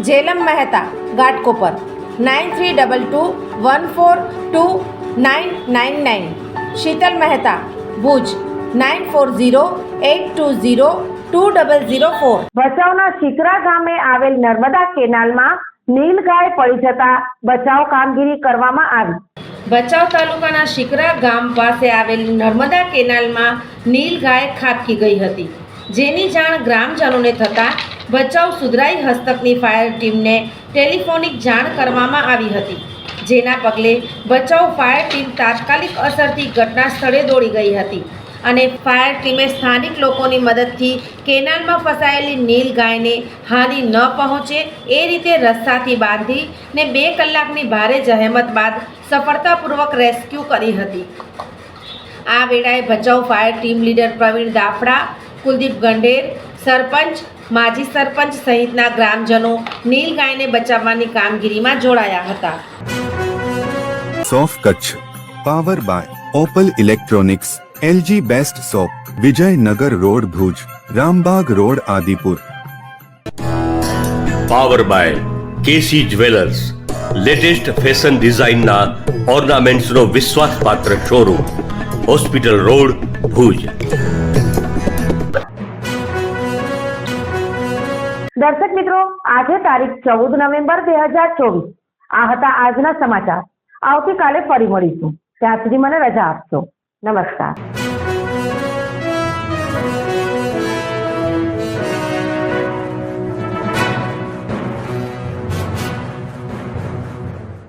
Jhelam Mehta Ghatkopar. Nine three double two one four two nine nine nine. Sheetal Mehta Bhuj. Nine four zero eight two zero two double zero four. ભચાઉના Shikra ગામે આવેલ નર્મદા કેનાલમાં નીલગાય પડી જતા બચાવ કામગીરી કરવામાં આવી. ભચાઉ તાલુકાના શિકરા ગામ પાસે આવેલ નર્મદા કેનાલમાં નીલગાય ખાબકી ગઈ હતી. જેની જાણ ગ્રામજનોને થતાં ભચાઉ સુધરાઈ હસ્તકની ફાયર ટીમને ટેલિફોનિક જાણ કરવામાં આવી હતી. જેના પગલે ભચાઉ ફાયર ટીમ તાત્કાલિક અસરથી ઘટના સ્થળે દોડી ગઈ હતી અને ફાયર ટીમે સ્થાનિક લોકોની મદદથી કેનાલમાં ફસાયેલી નીલ ગાયને હાનિ ન પહોંચે એ રીતે રસ્તાથી બાંધી ને બે કલાકની ભારે જહેમત બાદ સફળતાપૂર્વક રેસ્ક્યુ કરી હતી. આ વેળાએ Bhachau fire team leader Pravin Daphda, Kuldeep Gandher sarpanch માજી સરપંચ સહિતના ગ્રામજનો નીલ ગાયને બચાવવાની કામગીરીમાં જોડાયા હતા. સોફ Kutch power by Opal electronics LG best shop Vijaynagar road Bhuj Rambag road Adipur. Power by KC jewellers latest fashion ડિઝાઇનના ઓર્નામેન્ટ્સનો વિશ્વાસપાત્ર શોરૂમ હોસ્પિટલ રોડ ભુજ. દર્શક મિત્રો, આજે તારીખ ચૌદ નવેમ્બર બે હજાર ચોવીસ. આ હતા આજના સમાચાર. આવતીકાલે ફરી મળીશું. ત્યાં સુધી મને રજા આપશો. નમસ્કાર.